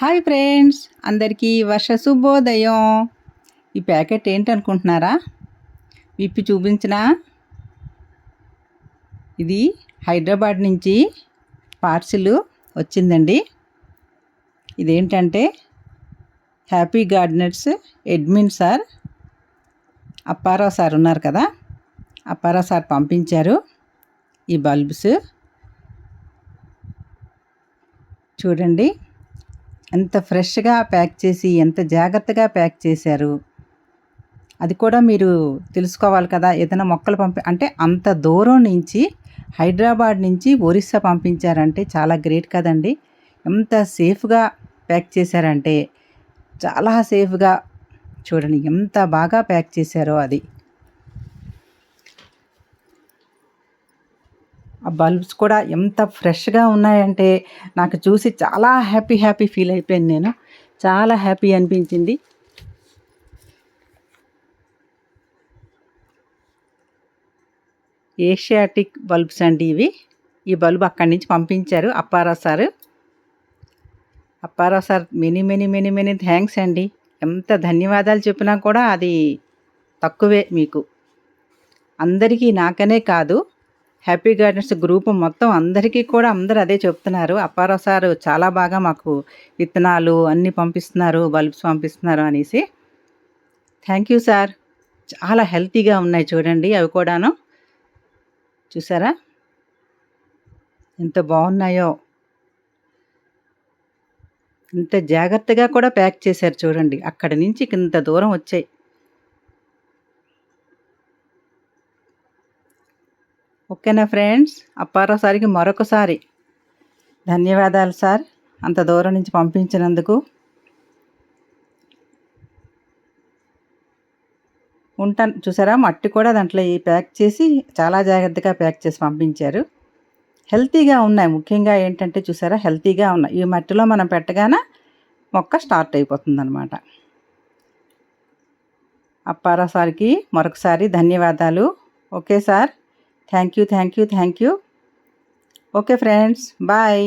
Hi friends అందరికీ వర్ష శుభోదయం. ఈ ప్యాకెట్ ఏంటనుకుంటున్నారా? విప్పి చూపించిన? ఇది హైదరాబాద్ నుంచి పార్సిల్ వచ్చిందండి. ఇదేంటంటే happy gardeners admin sir Apparao sir ఉన్నారు కదా అప్పారావు సార్ పంపించారు ఈ బల్బ్స్. చూడండి. ఎంత ఫ్రెష్గా ప్యాక్ చేసి ఎంత జాగ్రత్తగా ప్యాక్ చేశారు? అది కూడా మీరు తెలుసుకోవాలి కదా. ఏదైనా మొక్కలు పంపి అంటే అంత దూరం నుంచి హైదరాబాద్ నుంచి ఒరిస్సా పంపించారంటే చాలా గ్రేట్ కదండి. ఎంత సేఫ్గా ప్యాక్ చేశారంటే చాలా సేఫ్గా చూడండి ఎంత బాగా ప్యాక్ చేశారో అది. ఆ బల్బ్స్ కూడా ఎంత ఫ్రెష్గా ఉన్నాయంటే నాకు చూసి చాలా హ్యాపీ హ్యాపీ ఫీల్ అయిపోయాను నేను. చాలా హ్యాపీ అనిపించింది. ఏషియాటిక్ బల్బ్స్ అండి ఇవి. ఈ బల్బ్ అక్కడి నుంచి పంపించారు Appara sir. Appara sir many many many many thanks అండి. ఎంత ధన్యవాదాలు చెప్పినా కూడా అది తక్కువే మీకు. అందరికీ నాకనే కాదు హ్యాపీ గార్డెన్స్ గ్రూప్ మొత్తం అందరికీ కూడా అందరూ అదే చెప్తున్నారు. అప్పారావు సార్ చాలా బాగా మాకు విత్తనాలు అన్నీ పంపిస్తున్నారు బల్బ్స్ పంపిస్తున్నారు అనేసి. థ్యాంక్ యూ సార్ చాలా హెల్తీగా ఉన్నాయి చూడండి అవి కూడాను. చూసారా? ఎంత బాగున్నాయో. ఇంత జాగ్రత్తగా కూడా ప్యాక్ చేశారు చూడండి. అక్కడి నుంచి ఇంత దూరం వచ్చాయి. ఓకేనా ఫ్రెండ్స్? అప్పారావు సార్కి మరొకసారి ధన్యవాదాలు సార్. అంత దూరం నుంచి పంపించినందుకు. ఉంటాను. చూసారా? మట్టి కూడా దాంట్లో ఈ ప్యాక్ చేసి చాలా జాగ్రత్తగా ప్యాక్ చేసి పంపించారు. హెల్తీగా ఉన్నాయి. ముఖ్యంగా ఏంటంటే చూసారా? హెల్తీగా ఉన్నాయి. ఈ మట్టిలో మనం పెట్టగానే మొక్క స్టార్ట్ అయిపోతుంది అనమాట అప్పారా సార్కి మరొకసారి ధన్యవాదాలు. Okay sir. Thank you thank you thank you okay friends bye